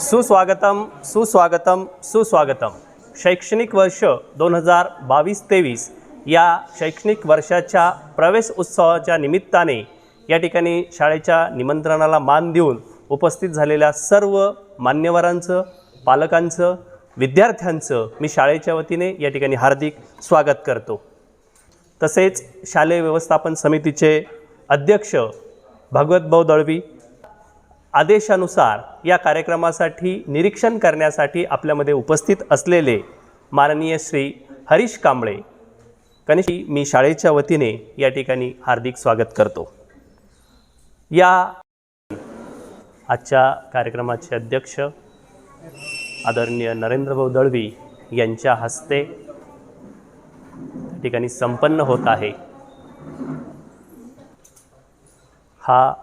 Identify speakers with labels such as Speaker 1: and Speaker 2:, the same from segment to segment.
Speaker 1: सुस्वागतम सुस्वागतम सुस्वागतम. शैक्षणिक वर्ष दोन हजार बावीस तेवीस या शैक्षणिक वर्षाच्या प्रवेश उत्सवाच्या निमित्ताने या ठिकाणी शाळेच्या निमंत्रणाला मान देऊन उपस्थित झालेल्या सर्व मान्यवरांचं पालकांचं विद्यार्थ्यांचं मी शाळेच्या वतीने या ठिकाणी हार्दिक स्वागत करतो. तसेच शालेय व्यवस्थापन समितीचे अध्यक्ष भगवतभाऊ दळवी आदेशानुसार या कार्यक्रमासाठी निरीक्षण करण्यासाठी आपल्यामध्ये उपस्थित असलेले माननीय श्री हरीश कांबळे. कनिष्ठ मी शाळेच्या वतीने या ठिकाणी हार्दिक स्वागत करतो. या आजच्या कार्यक्रमाचे अध्यक्ष आदरणीय नरेंद्रभाऊ दळवी यांच्या हस्ते ठिकाणी संपन्न होत आहे. हा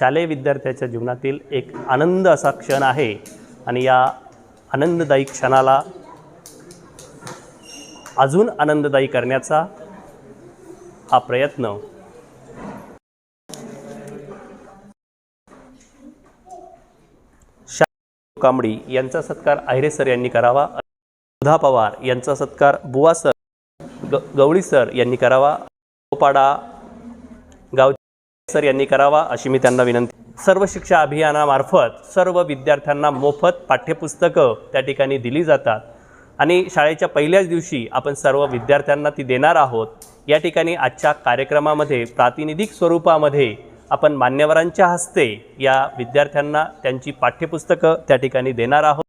Speaker 1: शालेय विद्यार्थ्याच्या जीवनातील एक आनंद असा क्षण आहे. आणि या आनंददायी क्षणाला अजून आनंददायी करण्याचा हा प्रयत्न. कांबडी यांचा सत्कार आहिरे सर यांनी करावा. सुधा पवार यांचा सत्कार बुवा सर ग गवळी सर यांनी करावा. गोपाडा गाव सर यांनी करावा अशी मी त्यांना विनंती. सर्व शिक्षा अभियानामार्फत सर्व विद्यार्थ्यांना मोफत पाठ्यपुस्तकं त्या ठिकाणी दिली जातात. आणि शाळेच्या पहिल्याच दिवशी आपण सर्व विद्यार्थ्यांना ती देणार आहोत. या ठिकाणी आजच्या कार्यक्रमामध्ये प्रातिनिधिक स्वरूपामध्ये आपण मान्यवरांच्या हस्ते या विद्यार्थ्यांना त्यांची पाठ्यपुस्तकं त्या ठिकाणी देणार आहोत.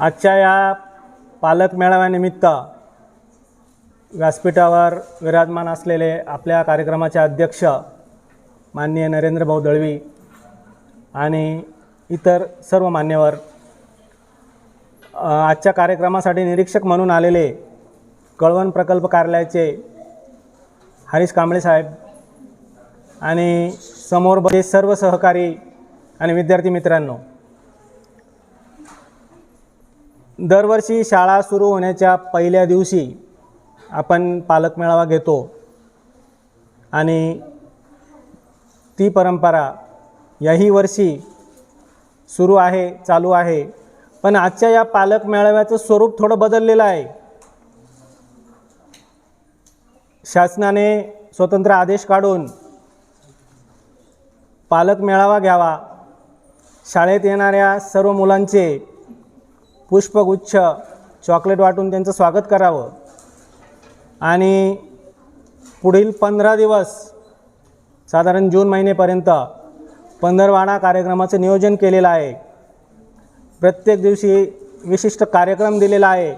Speaker 2: आजच्या या पालक मेळाव्यानिमित्त व्यासपीठावर विराजमान असलेले आपल्या कार्यक्रमाचे अध्यक्ष माननीय नरेंद्रभाऊ दळवी आणि इतर सर्व मान्यवर आजच्या कार्यक्रमासाठी निरीक्षक म्हणून आलेले कळवण प्रकल्प कार्यालयाचे हरीश कांबळे साहेब आणि समोर बसलेले सर्व सहकारी आणि विद्यार्थी मित्रांनो दरवर्षी शाळा सुरू होण्याच्या पहिल्या दिवशी आपण पालक मेळावा घेतो. आणि ती परंपरा याही वर्षी सुरू आहे चालू आहे. पण आजच्या या पालक मेळाव्याचं स्वरूप थोडं बदललेलं आहे. शासनाने स्वतंत्र आदेश काढून पालक मेळावा घ्यावा. शाळेत येणाऱ्या सर्व मुलांचे पुष्पगुच्छ चॉकलेट वाटून त्यांचं स्वागत करावं. आणि पुढील पंधरा दिवस साधारण जून महिनेपर्यंत पंधरवाडा कार्यक्रमाचं नियोजन केलेलं आहे. प्रत्येक दिवशी विशिष्ट कार्यक्रम दिलेला आहे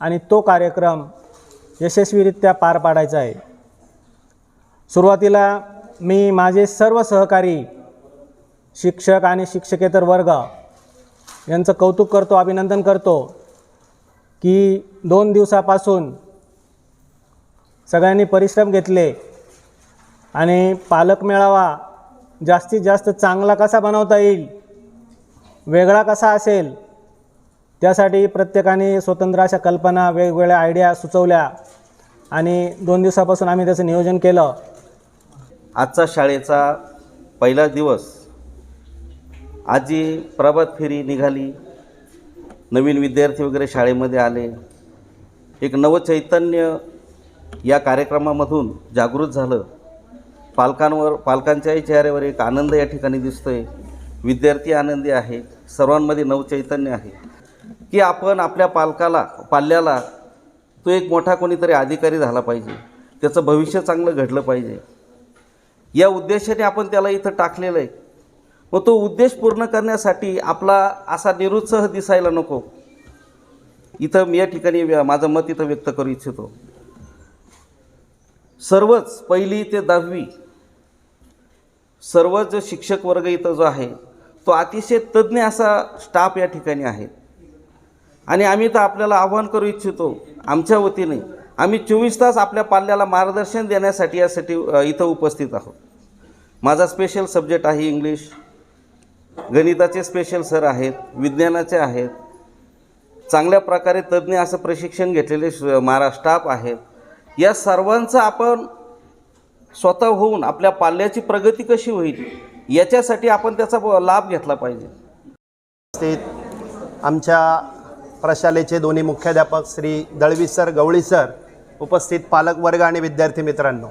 Speaker 2: आणि तो कार्यक्रम यशस्वीरित्या पार पाडायचा आहे. सुरुवातीला मी माझे सर्व सहकारी शिक्षक आणि शिक्षकेतर वर्ग यांचं कौतुक करतो अभिनंदन करतो की दोन दिवसापासून सगळ्यांनी परिश्रम घेतले आणि पालक मेळावा जास्तीत जास्त चांगला कसा बनवता येईल वेगळा कसा असेल त्यासाठी प्रत्येकाने स्वतंत्र अशा कल्पना वेगवेगळ्या आयडिया सुचवल्या आणि दोन दिवसापासून आम्ही त्याचं नियोजन केलं.
Speaker 3: आजचा शाळेचा पहिला दिवस आज जी प्रभात फेरी निघाली. नवीन विद्यार्थी वगैरे शाळेमध्ये आले. एक नवचैतन्य या कार्यक्रमामधून जागृत झालं. पालकांवर पालकांच्याही चेहऱ्यावर एक आनंद या ठिकाणी दिसतो आहे विद्यार्थी आनंदी आहे. सर्वांमध्ये नवचैतन्य आहे. की आपण आपल्या पालकाला पाल्याला तो एक मोठा कोणीतरी अधिकारी झाला पाहिजे. त्याचं भविष्य चांगलं घडलं पाहिजे. या उद्देशाने आपण त्याला इथं टाकलेलं आहे. व तो उद्देश पूर्ण करण्यासाठी आपला असा निरुत्साह दिसायला नको. इथं मी या ठिकाणी व्य- माझं मत इथं व्यक्त करू इच्छितो. सर्वच पहिली ते दहावी सर्वच जो शिक्षक वर्ग इथं जो आहे तो अतिशय तज्ज्ञ असा स्टाफ या ठिकाणी आहे. आणि आम्ही तर आपल्याला आव्हान करू इच्छितो आमच्या वतीने आम्ही चोवीस तास आपल्या पाल्याला मार्गदर्शन देण्यासाठी यासाठी इथं उपस्थित आहोत. माझा स्पेशल सब्जेक्ट आहे इंग्लिश. गणिताचे स्पेशल सर आहेत विज्ञानाचे आहेत. चांगल्या प्रकारे तज्ज्ञ असं प्रशिक्षण घेतलेले श- स्टाफ आहेत. या सर्वांचं आपण स्वतः होऊन आपल्या पाल्याची प्रगती कशी होईल याच्यासाठी आपण त्याचा लाभ घेतला पाहिजे.
Speaker 4: उपस्थित आमच्या प्रशालेचे दोन्ही मुख्याध्यापक श्री दळवी सर गवळी सर उपस्थित पालकवर्ग आणि विद्यार्थी मित्रांनो.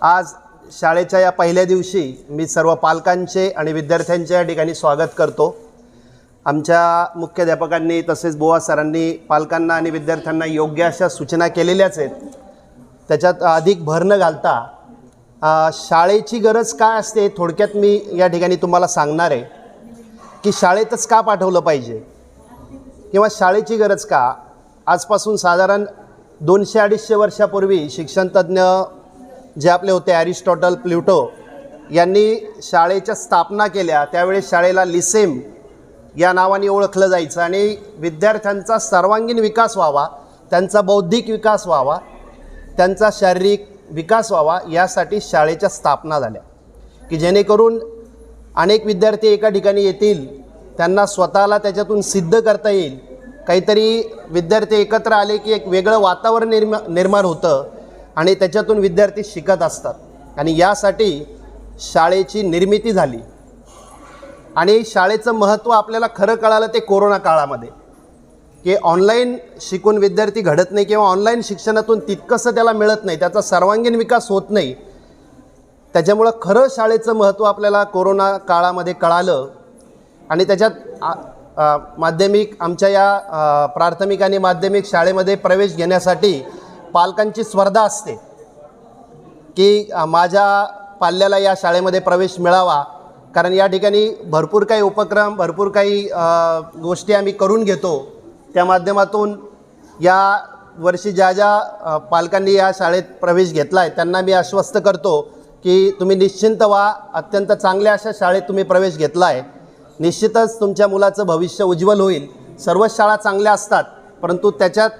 Speaker 4: आज शाळेच्या या पहिल्या दिवशी मी सर्व पालकांचे आणि विद्यार्थ्यांचे या ठिकाणी स्वागत करतो. आमच्या मुख्याध्यापकांनी तसेच बोवा सरांनी पालकांना आणि विद्यार्थ्यांना योग्य अशा सूचना केलेल्याच आहेत. त्याच्यात अधिक भर न घालता शाळेची गरज काय असते हे थोडक्यात मी या ठिकाणी तुम्हाला सांगणार आहे. की शाळेतच का पाठवलं पाहिजे? किंवा शाळेची गरज का? आजपासून साधारण दोनशे अडीचशे वर्षापूर्वी शिक्षणतज्ज्ञ जे आपले होते ॲरिस्टॉटल प्ल्युटो यांनी शाळेच्या स्थापना केल्या. त्यावेळेस शाळेला लिसेम या नावाने ओळखलं जायचं आणि विद्यार्थ्यांचा सर्वांगीण विकास व्हावा त्यांचा बौद्धिक विकास व्हावा त्यांचा शारीरिक विकास व्हावा यासाठी शाळेच्या स्थापना झाल्या. की जेणेकरून अनेक विद्यार्थी एका ठिकाणी येतील त्यांना स्वतःला त्याच्यातून सिद्ध करता येईल. काहीतरी विद्यार्थी एकत्र आले की एक वेगळं वातावरण निर्मा निर्माण होतं. आणि त्याच्यातून विद्यार्थी शिकत असतात. आणि यासाठी शाळेची निर्मिती झाली. आणि शाळेचं महत्त्व आपल्याला खरं कळालं ते कोरोना काळामध्ये. की ऑनलाईन शिकून विद्यार्थी घडत नाही किंवा ऑनलाईन शिक्षणातून तितकंसं त्याला मिळत नाही त्याचा सर्वांगीण विकास होत नाही. त्याच्यामुळं खरं शाळेचं महत्त्व आपल्याला कोरोना काळामध्ये कळालं. आणि त्याच्यात माध्यमिक आमच्या या प्राथमिक आणि माध्यमिक शाळेमध्ये प्रवेश घेण्यासाठी पालकांची स्पर्धा असते की माझ्या पाल्याला या शाळेमध्ये प्रवेश मिळावा. कारण या ठिकाणी भरपूर काही उपक्रम भरपूर काही गोष्टी आम्ही करून घेतो. त्या माध्यमातून या वर्षी ज्या ज्या पालकांनी या शाळेत प्रवेश घेतला आहे त्यांना मी आश्वस्त करतो की तुम्ही निश्चिंत व्हा. अत्यंत चांगल्या अशा शाळेत तुम्ही प्रवेश घेतला आहे निश्चितच तुमच्या मुलाचं भविष्य उज्ज्वल होईल. सर्वच शाळा चांगल्या असतात परंतु त्याच्यात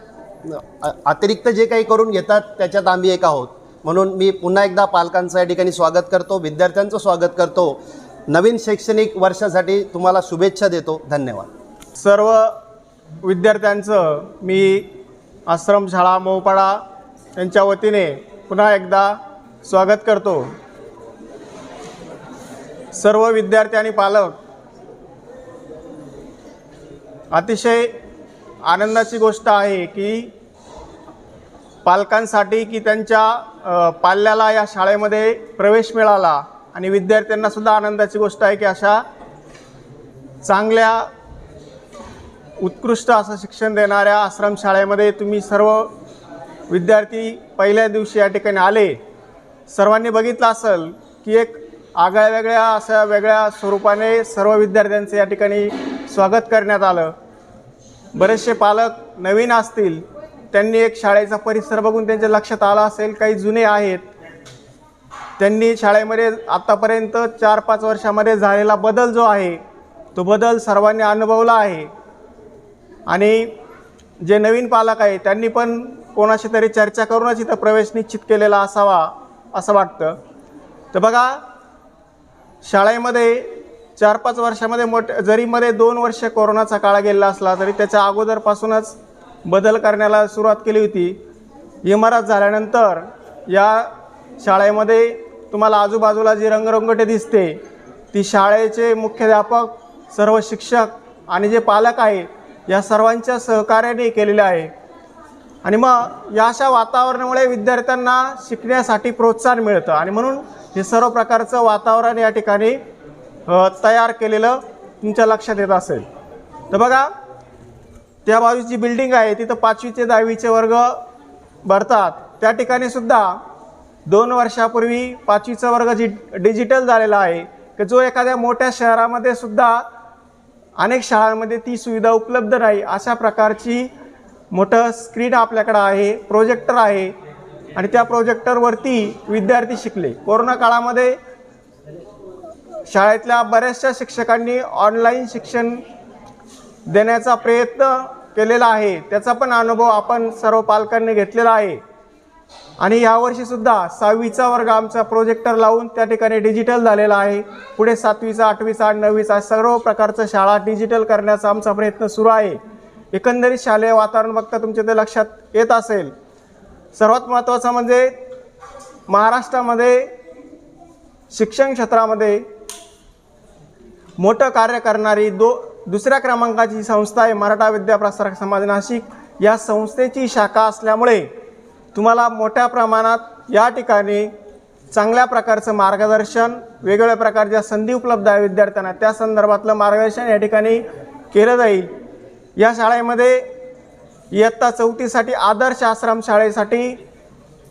Speaker 4: अतिरिक्त जे काही करून घेतात त्याच्यात आम्ही एक आहोत. म्हणून मी पुन्हा एकदा पालकांचं या ठिकाणी स्वागत करतो विद्यार्थ्यांचं स्वागत करतो. नवीन शैक्षणिक वर्षासाठी तुम्हाला शुभेच्छा देतो. धन्यवाद.
Speaker 5: सर्व विद्यार्थ्यांचं मी आश्रमशाळा मोपाडा यांच्या वतीने पुन्हा एकदा स्वागत करतो. सर्व विद्यार्थी आणि पालक अतिशय आनंदाची गोष्ट आहे की पालकांसाठी की त्यांच्या पाल्याला या शाळेमध्ये प्रवेश मिळाला आणि विद्यार्थ्यांना सुद्धा आनंदाची गोष्ट आहे की अशा चांगल्या उत्कृष्ट असं शिक्षण देणाऱ्या आश्रमशाळेमध्ये तुम्ही सर्व विद्यार्थी पहिल्या दिवशी या ठिकाणी आले. सर्वांनी बघितलं असेल की एक आगळ्या वेगळ्या अशा वेगळ्या स्वरूपाने सर्व विद्यार्थ्यांचं या ठिकाणी स्वागत करण्यात आलं. बरेचसे पालक नवीन असतील त्यांनी एक शाळेचा परिसर बघून त्यांच्या लक्षात आला असेल काही जुने आहेत. त्यांनी शाळेमध्ये आत्तापर्यंत चार पाच वर्षामध्ये झालेला बदल जो आहे तो बदल सर्वांनी अनुभवला आहे. आणि जे नवीन पालक आहे त्यांनी पण कोणाशी तरी चर्चा करूनच इथं प्रवेश निश्चित केलेला असावा असं वाटतं. तर बघा शाळेमध्ये चार पाच वर्षामध्ये मोठ जरी मध्ये दोन वर्ष कोरोनाचा काळ गेलेला असला तरी त्याच्या अगोदरपासूनच बदल करण्याला सुरुवात केली होती. इमारत झाल्यानंतर या शाळेमध्ये तुम्हाला आजूबाजूला जी रंगरंगोटी दिसते ती शाळेचे मुख्याध्यापक सर्व शिक्षक आणि जे पालक आहे या सर्वांच्या सहकार्याने केलेले आहे. आणि मग या अशा वातावरणामुळे विद्यार्थ्यांना शिकण्यासाठी प्रोत्साहन मिळतं. आणि म्हणून हे सर्व प्रकारचं वातावरण या ठिकाणी तयार केलेलं तुमच्या लक्षात येत असेल. तर बघा त्या बाजूची बिल्डिंग आहे तिथं पाचवीचे दहावीचे वर्ग भरतात. त्या ठिकाणी सुद्धा दोन वर्षापूर्वी पाचवीचा वर्ग जी डिजिटल झालेला आहे की जो एखाद्या मोठ्या शहरामध्ये सुद्धा अनेक शाळांमध्ये ती सुविधा उपलब्ध नाही अशा प्रकारची मोठं स्क्रीन आपल्याकडं आहे प्रोजेक्टर आहे. आणि त्या प्रोजेक्टरवरती विद्यार्थी शिकले. कोरोना काळामध्ये शाळेतल्या बऱ्याचशा शिक्षकांनी ऑनलाईन शिक्षण देण्याचा प्रयत्न केलेला आहे. त्याचा पण अनुभव आपण सर्व पालकांनी घेतलेला आहे. आणि यावर्षीसुद्धा सहावीचा वर्ग आमचा प्रोजेक्टर लावून त्या ठिकाणी डिजिटल झालेला आहे. पुढे सातवीचा आठवीचा नववीचा सर्व प्रकारचं शाळा डिजिटल करण्याचा आमचा प्रयत्न सुरू आहे. एकंदरीत शालेय वातावरण बघता तुमच्या ते लक्षात येत असेल. सर्वात महत्त्वाचं म्हणजे महाराष्ट्रामध्ये शिक्षण क्षेत्रामध्ये मोठं कार्य करणारी दो दुसऱ्या क्रमांकाची संस्था आहे मराठा विद्याप्रसारक समाज नाशिक. या संस्थेची शाखा असल्यामुळे तुम्हाला मोठ्या प्रमाणात या ठिकाणी चांगल्या प्रकारचं मार्गदर्शन वेगवेगळ्या प्रकारच्या संधी उपलब्ध आहे विद्यार्थ्यांना. त्या संदर्भातलं मार्गदर्शन या ठिकाणी केलं जाईल. या शाळेमध्ये इयत्ता चौथीसाठी आदर्श आश्रम शाळेसाठी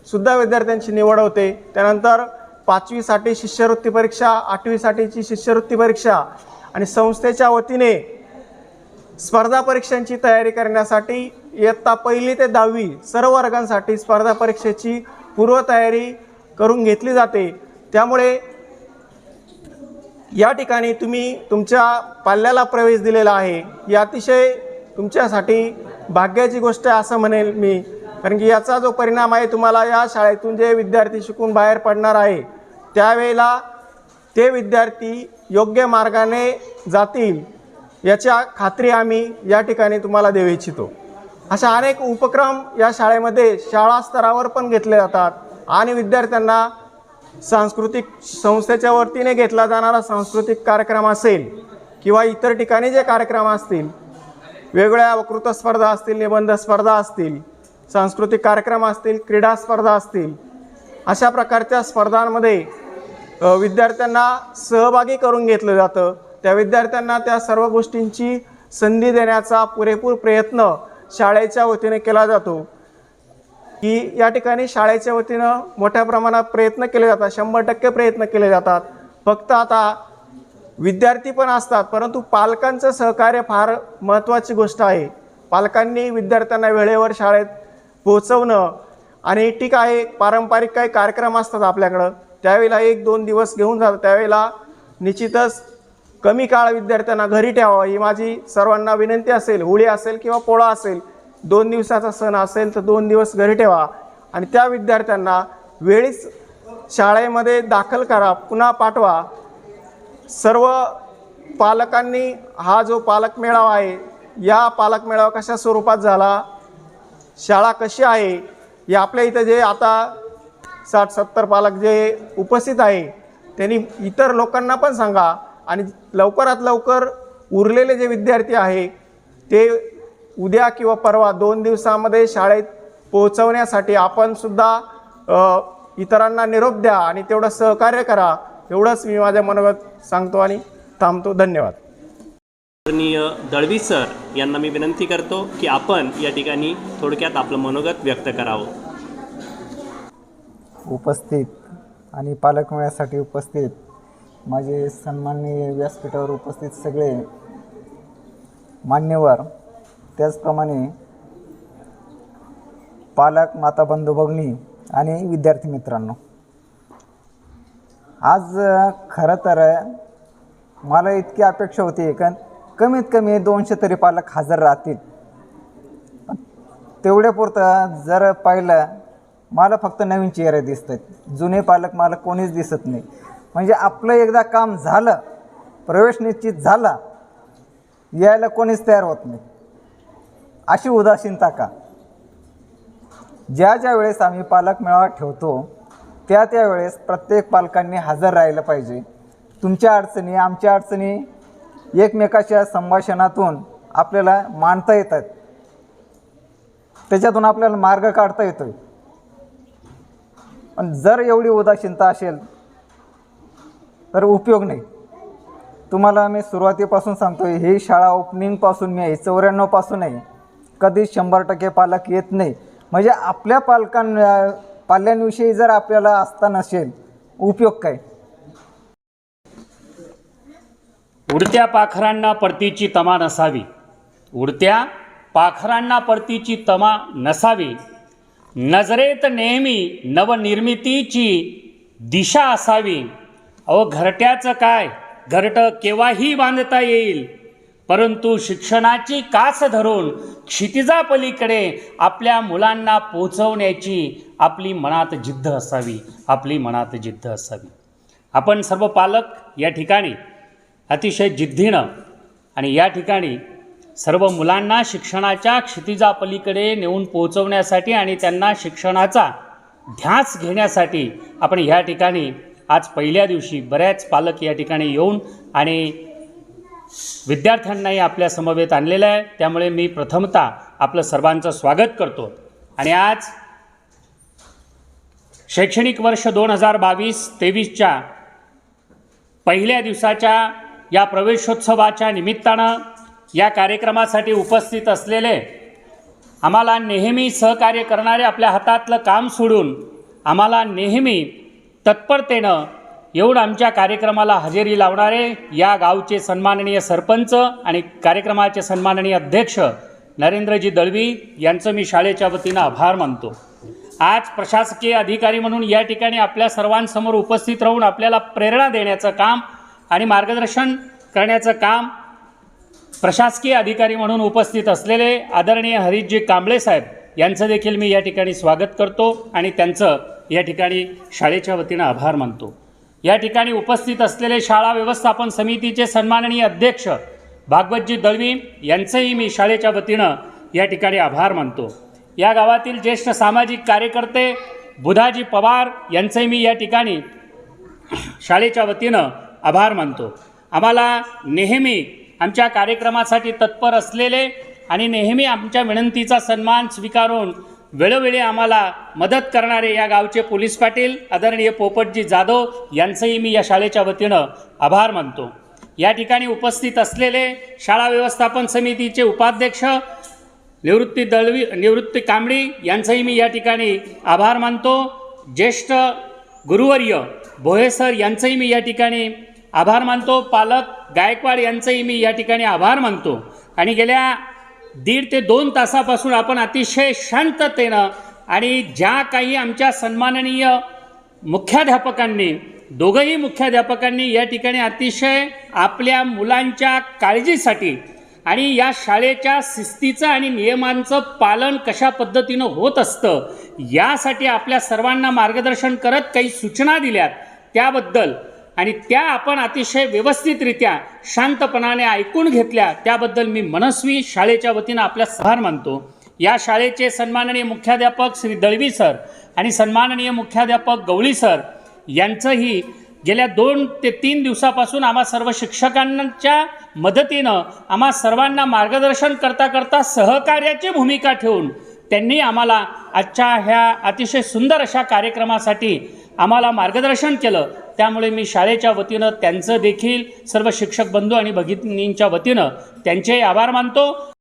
Speaker 5: सुद्धा विद्यार्थ्यांची निवड होते. त्यानंतर पाचवीसाठी शिष्यवृत्ती परीक्षा आठवीसाठीची शिष्यवृत्ती परीक्षा आणि संस्थेच्या वतीने स्पर्धा परीक्षांची तयारी करण्यासाठी इयत्ता पहिली ते दहावी सर्व वर्गांसाठी स्पर्धा परीक्षेची पूर्वतयारी करून घेतली जाते. त्यामुळे या ठिकाणी तुम्ही तुमच्या पाल्याला प्रवेश दिलेला आहे. ही अतिशय तुमच्यासाठी भाग्याची गोष्ट आहे असं म्हणेल मी. कारण की याचा जो परिणाम आहे तुम्हाला या शाळेतून जे विद्यार्थी शिकून बाहेर पडणार आहे त्यावेळेला ते विद्यार्थी योग्य मार्गाने जातील याच्या खात्री आम्ही या ठिकाणी तुम्हाला देऊ इच्छितो. अशा अनेक उपक्रम या शाळेमध्ये शाळा स्तरावर पण घेतले जातात आणि विद्यार्थ्यांना सांस्कृतिक संस्थेच्या वतीने घेतला जाणारा सांस्कृतिक कार्यक्रम असेल किंवा इतर ठिकाणी जे कार्यक्रम असतील वेगवेगळ्या वक्तृत्व स्पर्धा असतील निबंध स्पर्धा असतील सांस्कृतिक कार्यक्रम असतील क्रीडा स्पर्धा असतील अशा प्रकारच्या स्पर्धांमध्ये विद्यार्थ्यांना सहभागी करून घेतलं जातं. त्या विद्यार्थ्यांना त्या सर्व गोष्टींची संधी देण्याचा पुरेपूर प्रयत्न शाळेच्या वतीने केला जातो. की या ठिकाणी शाळेच्या वतीनं मोठ्या प्रमाणात प्रयत्न केले जातात शंभर टक्के प्रयत्न केले जातात. फक्त आता विद्यार्थी पण असतात परंतु पालकांचं सहकार्य फार महत्त्वाची गोष्ट आहे. पालकांनी विद्यार्थ्यांना वेळेवर शाळेत पोहोचवणं आणि ठीक आहे पारंपरिक काही कार्यक्रम असतात आपल्याकडं त्यावेळेला एक दोन दिवस घेऊन जातो त्यावेळेला निश्चितच कमी काळ विद्यार्थ्यांना घरी ठेवावा. ही माझी सर्वांना विनंती असेल होळी असेल किंवा पोळा असेल दोन दिवसाचा सण असेल तर दोन दिवस घरी ठेवा. आणि त्या विद्यार्थ्यांना वेळीच शाळेमध्ये दाखल करा पुन्हा पाठवा. सर्व पालकांनी हा जो पालक मेळावा आहे या पालक मेळावा कशा स्वरूपात झाला शाळा कशी आहे या आपल्या इथं जे आता साठ सत्तर पालक जे उपस्थित आहे त्यांनी इतर लोकांना पण सांगा. आणि लवकरात लवकर उरलेले जे विद्यार्थी आहे ते उद्या किंवा परवा दोन दिवसामध्ये शाळेत पोहोचवण्यासाठी आपणसुद्धा इतरांना निरोप द्या आणि तेवढं सहकार्य करा. एवढंच मी माझ्या मनोगत सांगतो आणि थांबतो. धन्यवाद.
Speaker 1: आदरणीय दळवी सर यांना मी विनंती करतो की आपण या ठिकाणी थोडक्यात आपलं मनोगत व्यक्त करावं.
Speaker 6: उपस्थित आणि पालक मेळ्यासाठी उपस्थित माझे सन्माननीय व्यासपीठावर उपस्थित सगळे मान्यवर त्याचप्रमाणे पालक माता बंधू भगिनी आणि विद्यार्थी मित्रांनो. आज खरं तर मला इतकी अपेक्षा होती का कमीत कमी दोनशे तरी पालक हजर राहतील. तेवढ्यापुरतं जर पाहिलं मला फक्त नवीन चेहरे दिसत आहेत जुने पालक मला कोणीच दिसत नाही. म्हणजे आपलं एकदा काम झालं प्रवेश निश्चित झाला यायला कोणीच तयार होत नाही. अशी उदासीनता का? ज्या ज्या वेळेस आम्ही पालक मेळावा ठेवतो त्या त्या वेळेस प्रत्येक पालकांनी हजर राहिलं पाहिजे. तुमच्या अडचणी आमच्या अडचणी एकमेकाच्या संभाषणातून आपल्याला मांडता येतात. त्याच्यातून आपल्याला मार्ग काढता येतोय. पण जर एवढी उदासीनता असेल तर उपयोग नाही. तुम्हाला मी सुरुवातीपासून सांगतोय ही शाळा ओपनिंगपासून मी आहे चौऱ्याण्णवपासून आहे. कधीच शंभर टक्के पालक येत नाही. म्हणजे आपल्या पालकां पाल्यांविषयी जर आपल्याला आस्था नसेल उपयोग काय?
Speaker 7: उडत्या पाखरांना परतीची तमा नसावी. उडत्या पाखरांना परतीची तमा नसावी. नजरेत नेहमी नवनिर्मितीची दिशा असावी. अहो घरट्याचं काय? घरटं केव्हाही बांधता येईल. परंतु शिक्षणाची कास धरून क्षितिजापलीकडे आपल्या मुलांना पोचवण्याची आपली मनात जिद्द असावी. आपली मनात जिद्द असावी. आपण सर्व पालक या ठिकाणी अतिशय जिद्दीनं आणि या ठिकाणी सर्व मुलांना शिक्षणाच्या क्षितिजापलीकडे नेऊन पोहोचवण्यासाठी आणि त्यांना शिक्षणाचा ध्यास घेण्यासाठी आपण ह्या ठिकाणी आज पहिल्या दिवशी बऱ्याच पालक या ठिकाणी येऊन आणि विद्यार्थ्यांनाही आपल्या समवेत आणलेलं आहे. त्यामुळे मी प्रथमतः आपलं सर्वांचं स्वागत करतो. आणि आज शैक्षणिक वर्ष दोन हजार बावीस तेवीसच्या पहिल्या दिवसाच्या या प्रवेशोत्सवाच्या निमित्तानं या कार्यक्रमासाठी उपस्थित असलेले आम्हाला नेहमी सहकार्य करणारे आपल्या हातातलं काम सोडून आम्हाला नेहमी तत्परतेनं येऊन आमच्या कार्यक्रमाला हजेरी लावणारे या गावचे सन्माननीय सरपंच आणि कार्यक्रमाचे सन्माननीय अध्यक्ष नरेंद्रजी दळवी यांचं मी शाळेच्या वतीनं आभार मानतो. आज प्रशासकीय अधिकारी म्हणून या ठिकाणी आपल्या सर्वांसमोर उपस्थित राहून आपल्याला प्रेरणा देण्याचं काम आणि मार्गदर्शन करण्याचं काम प्रशासकीय अधिकारी म्हणून उपस्थित असलेले आदरणीय हरीशजी कांबळे साहेब यांचं देखील मी या ठिकाणी स्वागत करतो आणि त्यांचं या ठिकाणी शाळेच्या वतीनं आभार मानतो. या ठिकाणी उपस्थित असलेले शाळा व्यवस्थापन समितीचे सन्माननीय अध्यक्ष भागवतजी दळवी यांचंही मी शाळेच्या वतीनं या ठिकाणी आभार मानतो. या गावातील ज्येष्ठ सामाजिक कार्यकर्ते बुधाजी पवार यांचंही मी या ठिकाणी शाळेच्या वतीनं आभार मानतो. आम्हाला नेहमी आमच्या कार्यक्रमासाठी तत्पर असलेले आणि नेहमी आमच्या विनंतीचा सन्मान स्वीकारून वेळोवेळी आम्हाला मदत करणारे या गावचे पोलीस पाटील आदरणीय पोपटजी जाधव यांचंही मी या शाळेच्या वतीनं आभार मानतो. या ठिकाणी उपस्थित असलेले शाळा व्यवस्थापन समितीचे उपाध्यक्ष निवृत्ती दळवी निवृत्ती कांबळी यांचंही मी या ठिकाणी आभार मानतो. ज्येष्ठ गुरुवर्य भोयेसर यांचंही मी या ठिकाणी आभार मानतो. पालक गायकवाड यांचंही मी या ठिकाणी आभार मानतो. आणि गेल्या दीड ते दोन तासापासून आपण अतिशय शांततेनं आणि ज्या काही आमच्या सन्माननीय मुख्याध्यापकांनी दोघंही मुख्याध्यापकांनी या ठिकाणी अतिशय आपल्या मुलांच्या काळजीसाठी आणि या शाळेच्या शिस्तीचं आणि नियमांचं पालन कशा पद्धतीनं होत असतं यासाठी आपल्या सर्वांना मार्गदर्शन करत काही सूचना दिल्यात. त्याबद्दल आणि त्या आपण अतिशय व्यवस्थितरित्या शांतपणाने ऐकून घेतल्या त्याबद्दल मी मनस्वी शाळेच्या वतीनं आपल्या सहार मानतो. या शाळेचे सन्माननीय मुख्याध्यापक श्री दळवी सर आणि सन्माननीय मुख्याध्यापक गवळी सर यांचंही गेल्या दोन ते तीन दिवसापासून आम्हा सर्व शिक्षकांच्या मदतीनं आम्हा सर्वांना मार्गदर्शन करता करता सहकार्याची भूमिका ठेवून त्यांनी आम्हाला आजच्या ह्या अतिशय सुंदर अशा कार्यक्रमासाठी आम्हाला मार्गदर्शन केलं. त्यामुळे मी शाळेच्या वतीनं त्यांचं देखील सर्व शिक्षक बंधू आणि भगिनींच्या वतीनं त्यांचेही आभार मानतो.